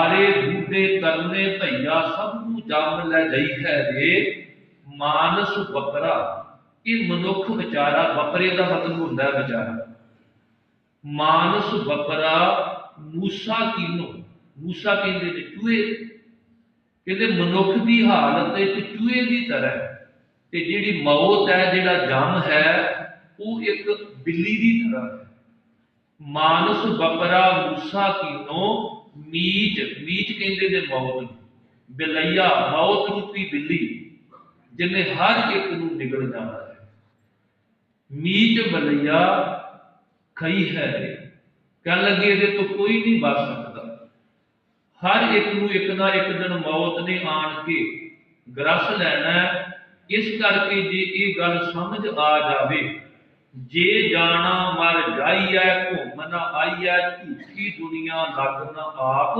ਸਾਰੇ ਬੂਢੇ ਕਰਨੇ ਭਈਆ ਸਭ ਨੂੰ ਜੰਮ ਲੈ ਜਈ ਹੈ ਰੇ। ਮਾਨਸ ਬੱਕਰਾ, ਇਹ ਮਨੁੱਖ ਵਿਚਾਰਾ, ਬੱਕਰੇ ਦਾ ਮਤਲਬ ਹੁੰਦਾ ਹੈ ਵਿਚਾਰਾ। ਮਾਨਸ ਬੱਕਰਾ, ਮੂਸਾ ਕੀਨੋ ਮੂਸਾ ਕਹਿੰਦੇ ਨੇ ਚੂਹੇ। ਕਹਿੰਦੇ ਮਨੁੱਖ ਦੀ ਹਾਲਤ ਇੱਕ ਚੂਹੇ ਦੀ ਤਰ੍ਹਾਂ ਤੇ ਜਿਹੜੀ ਮੌਤ ਹੈ, ਜਿਹੜਾ ਜਮ ਹੈ, ਉਹ ਇੱਕ ਬਿੱਲੀ ਦੀ ਤਰ੍ਹਾਂ ਹੈ। ਮਾਨਸ ਬੱਕਰਾ ਮੂਸਾ ਕੀਨੋ ਮੀਚ ਮੀਚ ਕਹਿੰਦੇ ਨੇ ਮੌਤ ਨੂੰ। ਬਿਲਈਆ, ਮੌਤ ਰੂਪੀ ਬਿੱਲੀ ਜਿਹਨੇ ਹਰ ਇੱਕ ਨੂੰ ਨਿਗਲ ਜਾਣਾ ਹੈ। ਮੀਚ ਬਲਈਆ ਖਈ ਹੈ ਰੇ। ਕਹਿਣ ਲੱਗੇ ਇਹਦੇ ਤੋਂ ਕੋਈ ਨਹੀਂ ਬਚ ਸਕਦਾ। ਹਰ ਇੱਕ ਨੂੰ ਇੱਕ ਨਾ ਇੱਕ ਦਿਨ ਮੌਤ ਨੇ ਆਣ ਕੇ ਗ੍ਰਸ ਲੈਣਾ ਇਸ ਕਰਕੇ ਜੇ ਇਹ ਗੱਲ ਸਮਝ ਆ ਜਾਵੇ ਜੇ ਜਾਣਾ ਮਰ ਜਾਈਐ ਘੁੰਮ ਨਾ ਆਈਐ ਝੂਠੀ ਦੁਨੀਆ ਲੱਗ ਨਾ ਆਪ।